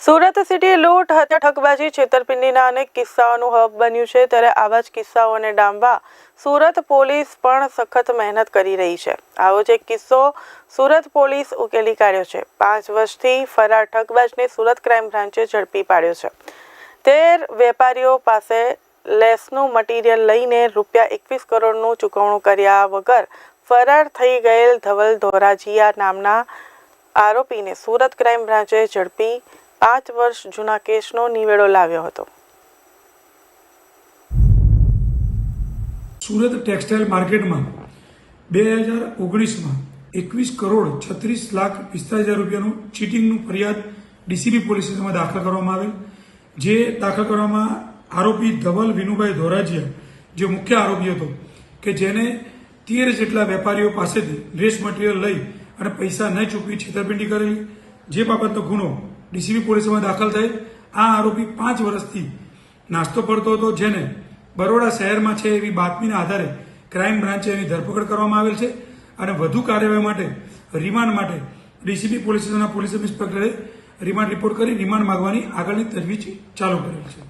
Surat city લૂંટ, હત્યા, ઠગબાજી, છેતરપિંડીના અનેક કિસ્સાઓનું હબ બન્યું છે. ત્યારે આવા જ કિસ્સાઓને ડામવા સુરત પોલીસ પણ સખત મહેનત કરી રહી છે. આવો જ એક કિસ્સો સુરત પોલીસ ઉકેલી કાઢ્યો છે. પાંચ વર્ષથી ફરાર ઠગબાજને સુરત ક્રાઇમ બ્રાન્ચે ઝડપી પાડ્યો છે. તેર વેપારીઓ પાસે લેસનું મટીરિયલ લઈને રૂપિયા એકવીસ કરોડનું ચૂકવણું કર્યા વગર ફરાર થઈ ગયેલ ધવલ ધોરાજીયા નામના આરોપીને સુરત ક્રાઇમ બ્રાન્ચે ઝડપી પાંચ વર્ષ જૂના કેસનો નિવેડો લાવ્યો હતો. સુરત ટેક્સટાઇલ માર્કેટમાં બે હજાર ઓગણીસમાં એકવીસ કરોડ છત્રીસ લાખ પિસ્તાલીસ હજાર રૂપિયાનું ચીટિંગનું ફરિયાદ ડીસીબી પોલીસ સ્ટેશનમાં દાખલ કરવામાં આવેલ, જે દાખલ કરવામાં આરોપી ધવલ વિનુભાઈ ધોરાજીયા, જે મુખ્ય આરોપી હતો, કે જેને તેર જેટલા વેપારીઓ પાસેથી ડ્રેસ મટીરિયલ લઈ અને પૈસા ન ચૂકવી છેતરપિંડી કરેલી જે બાબતનો ગુનો ડીસીબી પોલીસમાં દાખલ થઈ, આ આરોપી પાંચ વર્ષથી નાસ્તો પડતો હતો, જેને બરોડા શહેરમાં છે એવી બાતમીના આધારે ક્રાઇમ બ્રાન્ચે એની ધરપકડ કરવામાં આવેલ છે અને વધુ કાર્યવાહી માટે રિમાન્ડ માટે ડીસીબી પોલીસ સ્ટેશનના પોલીસ ઇન્સ્પેક્ટરે રિમાન્ડ રિપોર્ટ કરી રિમાન્ડ માંગવાની આગળની તજવીજ ચાલુ કરેલ છે.